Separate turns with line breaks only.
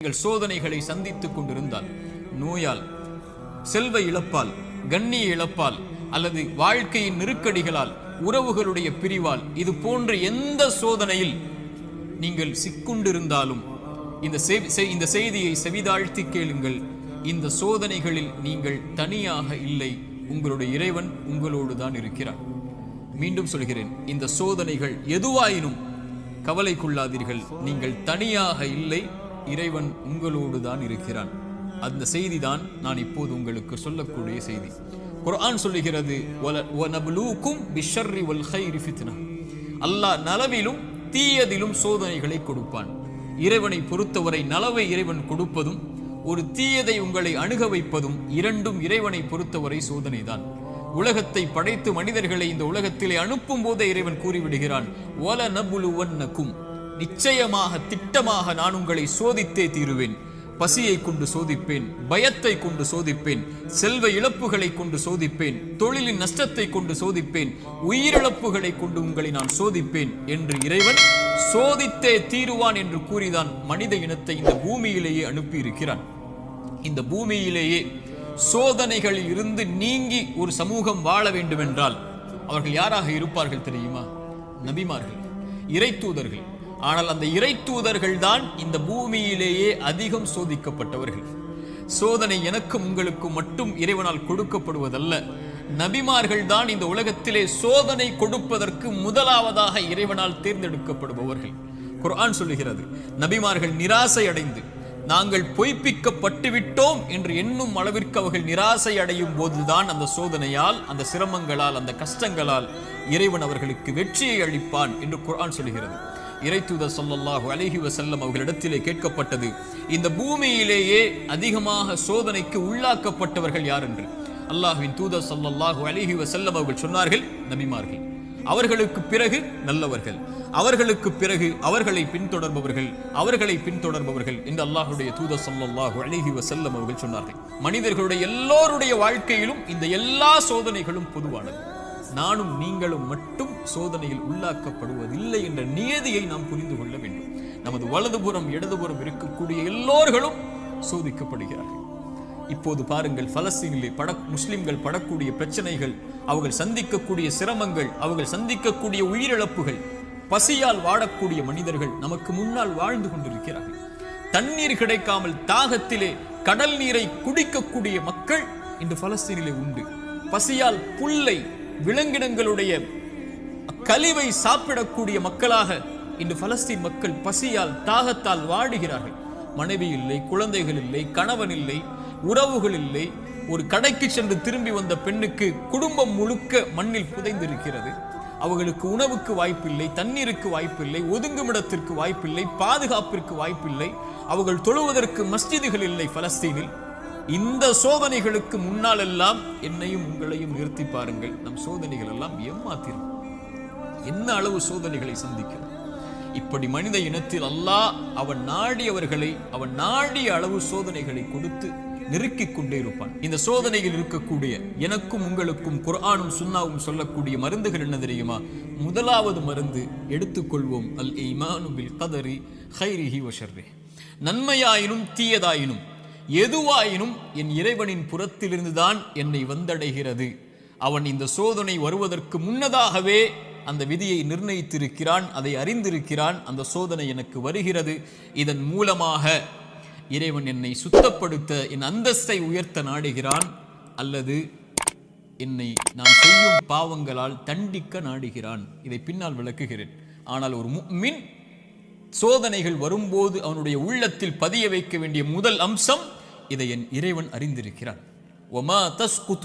நீங்கள் சோதனைகளை சந்தித்துக் கொண்டிருந்தால் நோயால் செல்வ இழப்பால் கண்ணிய இழப்பால் அல்லது வாழ்க்கையின் நெருக்கடிகளால் உறவுகளுடைய பிரிவால் இது போன்ற எந்த சோதனையில் நீங்கள் சிக்குண்டிருந்தாலும் இந்த இந்த செய்தியை செவிதாழ்த்தி கேளுங்கள். இந்த சோதனைகளில் நீங்கள் தனியாக இல்லை உங்களுடைய இறைவன் உங்களோடு தான் இருக்கிறான் மீண்டும் சொல்கிறேன் இந்த சோதனைகள் எதுவாயினும் கவலை கொள்ளாதீர்கள் நீங்கள் தனியாக இல்லை இறைவன் உங்களோடு தான் இருக்கிறான். அந்த செய்தி தான் நான் இப்போது உங்களுக்கு சொல்லக்கூடிய செய்தி. குர்ஆன் சொல்லுகிறது அல்லாஹ் நலவிலும் தீயதிலும் சோதனைகளை கொடுப்பான். இறைவனை பொறுத்தவரை நலவை இறைவன் கொடுப்பதும் ஒரு தீயதை உங்களை அணுக வைப்பதும் இரண்டும் இறைவனை பொறுத்தவரை சோதனைதான். உலகத்தை படைத்து மனிதர்களை இந்த உலகத்திலே அனுப்பும் போதே இறைவன் கூறிவிடுகிறான் "வல நபுலுவன்னக்கும்." நிச்சயமாக திட்டமாக நான் உங்களை சோதித்தே தீருவேன். பசியை கொண்டு சோதிப்பேன் பயத்தை கொண்டு சோதிப்பேன் செல்வ இழப்புகளை கொண்டு சோதிப்பேன் தொழிலின் நஷ்டத்தை கொண்டு சோதிப்பேன் உயிரிழப்புகளை கொண்டு உங்களை நான் சோதிப்பேன் என்று இறைவன் சோதித்தே தீருவான் என்று கூறிதான் மனித இனத்தை இந்த பூமியிலேயே அனுப்பியிருக்கிறான். இந்த பூமியிலேயே சோதனைகளில் இருந்து நீங்கி ஒரு சமூகம் வாழ வேண்டுமென்றால் அவர்கள் யாராக இருப்பார்கள் தெரியுமா? நபிமார்கள் இறைத்தூதர்கள் ஆனால் அந்த இறைத்தூதர்கள் தான் இந்த பூமியிலேயே அதிகம் சோதிக்கப்பட்டவர்கள். சோதனை எனக்கும் உங்களுக்கும் மட்டும் இறைவனால் கொடுக்கப்படுவதல்ல. நபிமார்கள் தான் இந்த உலகத்திலே சோதனை கொடுப்பதற்கு முதலாவதாக இறைவனால் தேர்ந்தெடுக்கப்படுபவர்கள். குர்ஆன் சொல்லுகிறது நபிமார்கள் நிராசை அடைந்து நாங்கள் பொய்ப்பிக்கப்பட்டு விட்டோம் என்று எண்ணும் அளவிற்கு அவர்கள் நிராசை அடையும் போதுதான் அந்த சோதனையால் அந்த சிரமங்களால் அந்த கஷ்டங்களால் இறைவன் அவர்களுக்கு வெற்றியை அளிப்பான் என்று குர்ஆன் சொல்கிறது இறைத்தூத சொல்லல்லாஹு அலைஹி வசல்லம் அவர்களிடத்திலே கேட்கப்பட்டது. இந்த பூமியிலேயே அதிகமாக சோதனைக்கு உள்ளாக்கப்பட்டவர்கள் யார் என்று அல்லாஹுவின் தூத சொல்லல்லாஹு அலைஹி வசல்லம் அவர்கள் சொன்னார்கள் நபிமார்கள். அவர்களுக்கு பிறகு நல்லவர்கள். அவர்களுக்கு பிறகு அவர்களை பின்தொடர்பவர்கள் அவர்களை பின்தொடர்பவர்கள் என்று அல்லாஹுடைய தூத சொல்லல்லாஹு அழகி வசல்லம் அவர்கள் சொன்னார்கள். மனிதர்களுடைய எல்லோருடைய வாழ்க்கையிலும் இந்த எல்லா சோதனைகளும் பொதுவானது. நானும் நீங்களும் மட்டும் சோதனையில் உள்ளாக்கப்படுவதில்லை என்ற நியதியை நாம் புரிந்து கொள்ள வேண்டும். நமது வலதுபுறம் இடதுபுறம் இருக்கக்கூடிய எல்லோர்களும் சோதிக்கப்படுகிறார்கள். இப்போது பாருங்கள் பலஸ்தீனிலே பட முஸ்லிம்கள் படக்கூடிய பிரச்சனைகள் அவர்கள் சந்திக்கக்கூடிய சிரமங்கள் அவர்கள் சந்திக்கக்கூடிய உயிரிழப்புகள் பசியால் வாடக்கூடிய மனிதர்கள் நமக்கு முன்னால் வாழ்ந்து கொண்டிருக்கிறார்கள். தண்ணீர் கிடைக்காமல் தாகத்திலே கடல் நீரை குடிக்கக்கூடிய மக்கள் இன்று பலஸ்தீனிலே உண்டு. பசியால் புல்லை விலங்கினங்களுடைய கழிவை சாப்பிடக்கூடிய மக்களாக இன்று பலஸ்தீன் மக்கள் பசியால் தாகத்தால் வாடுகிறார்கள். மனைவி இல்லை குழந்தைகள் இல்லை கணவன் இல்லை உறவுகள் இல்லை. ஒரு கடைக்கு சென்று திரும்பி வந்த பெண்ணுக்கு குடும்பம் முழுக்க மண்ணில் புதைந்திருக்கிறது. அவர்களுக்கு உணவுக்கு வாய்ப்பில்லை தண்ணீருக்கு வாய்ப்பில்லை ஒதுங்குமிடத்திற்கு வாய்ப்பில்லை பாதுகாப்பிற்கு வாய்ப்பில்லை. அவர்கள் தொழுவதற்கு மஸ்ஜிதுகள் இல்லை பலஸ்தீனில். இந்த சோதனைகளுக்கு முன்னால் எல்லாம் என்னையும் உங்களையும் நிறுத்தி பாருங்கள். நம் சோதனைகள் எல்லாம் ஏமாத்திரும். என்ன அளவு சோதனைகளை சந்திக்கிறோம்? இப்படி மனித இனத்தில் அல்லாஹ் அவன் நாடியவர்களை அவன் நாடிய அளவு சோதனைகளை கொடுத்து நெருக்கிக் கொண்டே இருப்பான். இந்த சோதனையில் இருக்கக்கூடிய எனக்கும் உங்களுக்கும் குர்ஆனும் சுன்னாவும் சொல்லக்கூடிய மருந்துகள் என்ன தெரியுமா? முதலாவது மருந்து எடுத்துக்கொள்வோம். அல் ஈமானு பில் கதரி ஹைரிஹி வஷர்ரே நன்மையாயினும் தீயதாயினும். எதுவாயினும் என் இறைவனின் புறத்திலிருந்துதான் என்னை வந்தடைகிறது. அவன் இந்த சோதனை வருவதற்கு முன்னதாகவே அந்த விதியை நிர்ணயித்திருக்கிறான் அதை அறிந்திருக்கிறான் அந்த சோதனை எனக்கு வருகிறது. இதன் மூலமாக இறைவன் என்னை சுத்தப்படுத்த என் அந்தஸ்தை உயர்த்த நாடுகிறான் அல்லது என்னை நான் செய்யும் பாவங்களால் தண்டிக்க நாடுகிறான். இதை பின்னால் விளக்குகிறேன். ஆனால் ஒரு மின் சோதனைகள் வரும்போது அவனுடைய உள்ளத்தில் பதிய வைக்க வேண்டிய முதல் அம்சம் இதை என் இறைவன் அறிந்திருக்கிறான். ஒமா தஸ்குத்து